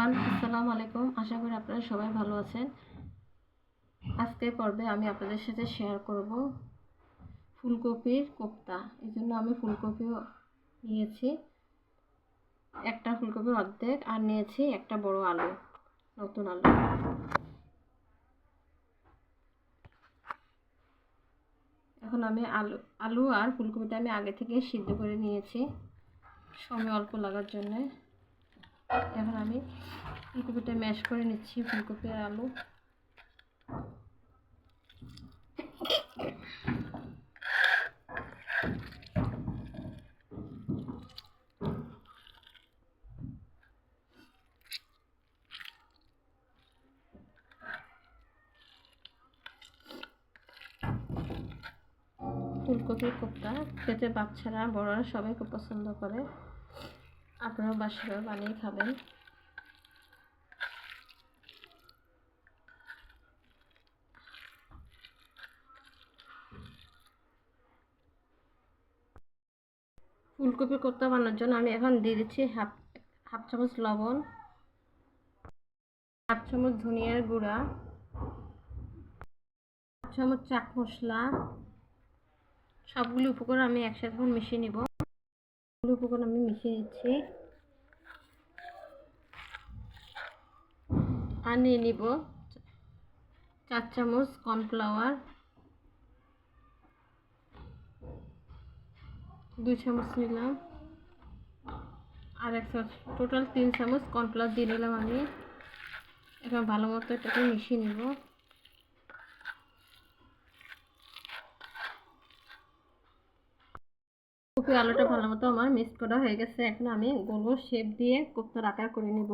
Everyone আসসালামু আলাইকুম। আশা করি আপনারা সবাই ভালো আছেন। আজকের পর্বে আমি আপনাদের সাথে শেয়ার করব ফুলকপির কোপ্তা। এই জন্য আমি ফুলকপিও নিয়েছি। একটা ফুলকপির অর্ধেক আর নিয়েছি একটা বড় আলু, নতুন আলু। এখন আমি আলু আলু আর ফুলকপিটা আমি আগে থেকে সিদ্ধ করে নিয়েছি। সময় অল্প লাগার জন্যে। এখন আমি ফুলকপিটা ম্যাশ করে নিচ্ছি, ফুলকপি আর আলু। ফুলকপির কোপ্তা খেতে বাচ্চারা, বড়রা সবাই খুব পছন্দ করে। আপনারাও বাসায় বানিয়ে খাবেন। ফুলকপি কোপ্তা বানানোর জন্য আমি এখন দিয়ে দিচ্ছি হাফ হাফ চামচ লবণ, হাফ চামচ ধনিয়ার গুঁড়া, হাফ চামচ চাট মশলা, সবগুলি উপকরণ আমি একসাথে মিশিয়ে নিব। সবগুলি উপকরণ আমি মিশিয়ে নিচ্ছি। আর নিয়ে নিব চার চামচ কর্নফ্লাওয়ার, দুই চামচ নিলাম, আর এক চামচ, টোটাল তিন চামচ কর্নফ্লাওয়ার দিয়ে নিলাম আমি। এখন ভালো মতো এটাকে মিশিয়ে নিব। কপি আলুটা ভালো মতো আমার মিক্স করা হয়ে গেছে। এখন আমি গোল গোল শেপ দিয়ে কোপ্তার আকার করে নিব।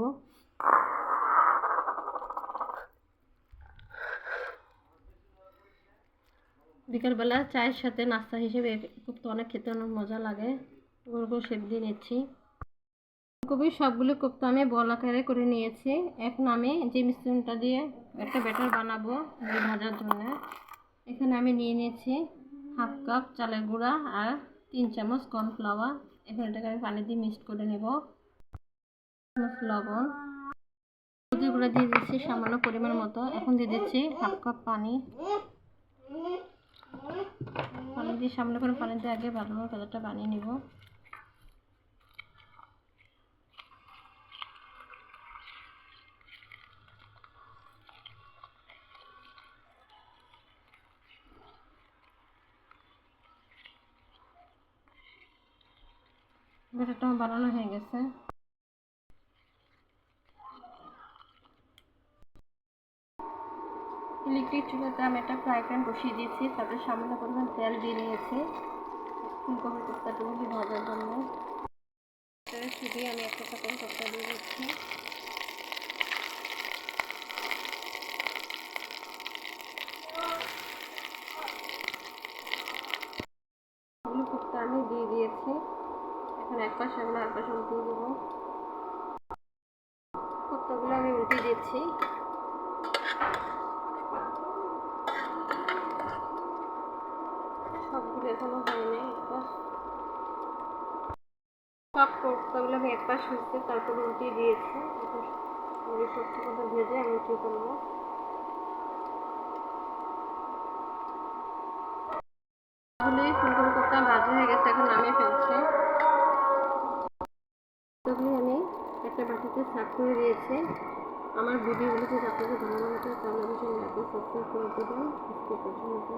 বিকালবেলা চায়ের সাথে নাস্তা হিসেবে কোপ্তা অনেক খেতে অনেক মজা লাগে। গোল গোল শেপ দিয়ে নিচ্ছি। কপি সবগুলো কোপ্তা আমি বল আকারে করে নিয়েছি। এখন আমি যে মিশ্রণটা দিয়ে একটা ব্যাটার বানাবো ভাজার জন্য, এখানে আমি নিয়ে নিয়েছি হাফ কাপ চালের গুঁড়া আর তিন চামচ কর্নফ্লাওয়ার, এখন এটাকে আমি পানি দিয়ে মিক্সড করে নেব। চামচ লবণ। দিয়ে দিচ্ছি সামান্য পরিমাণ মতো। এখন দিয়ে দিচ্ছি হাফ কাপ পানি। পানি দিয়ে সামনে করে পানি দিয়ে আগে ভালোভাবে কালারটা বানিয়ে নিব। ব্যাটারটা বানানো হয়ে গেছে। ইলেকট্রিক চুলাতে আমি একটা ফ্রাই প্যান বসিয়ে দিয়েছি তাতে সামান্য পরিমাণ তেল দিয়ে নিয়েছি। ফুলকপির কোপ্তাটুকু ভাজার জন্য। শুধু আমি একটা করে কোপ্তা দিয়ে দিচ্ছি এগুলো কোপ্তা আমি দিয়ে দিয়েছি এখন এক পাশে আমি আর পাশে দেবো কোপ্তাগুলো আমি উল্টে দিচ্ছি। সবগুলো এখনও হয়নি। সব কোপ্তাগুলো আমি এক পাশ হচ্ছে তারপরে উল্টিয়ে দিয়েছি। এখন সবজি কথা ভেজে আমি উঠিয়ে করব। তাহলে ফুলকপি কোপ্তা ভাজা হয়ে গেছে, এখন নামিয়ে ফেলছি। তবে আমি একটা বাটিতে সার্ভ করে দিয়েছি। আমার ভিডিওগুলো যদি আপনাদের ভালো লাগে, তাহলে অবশ্যই লাইক সাবস্ক্রাইব করে দেবেন। আজকে পর্যন্ত।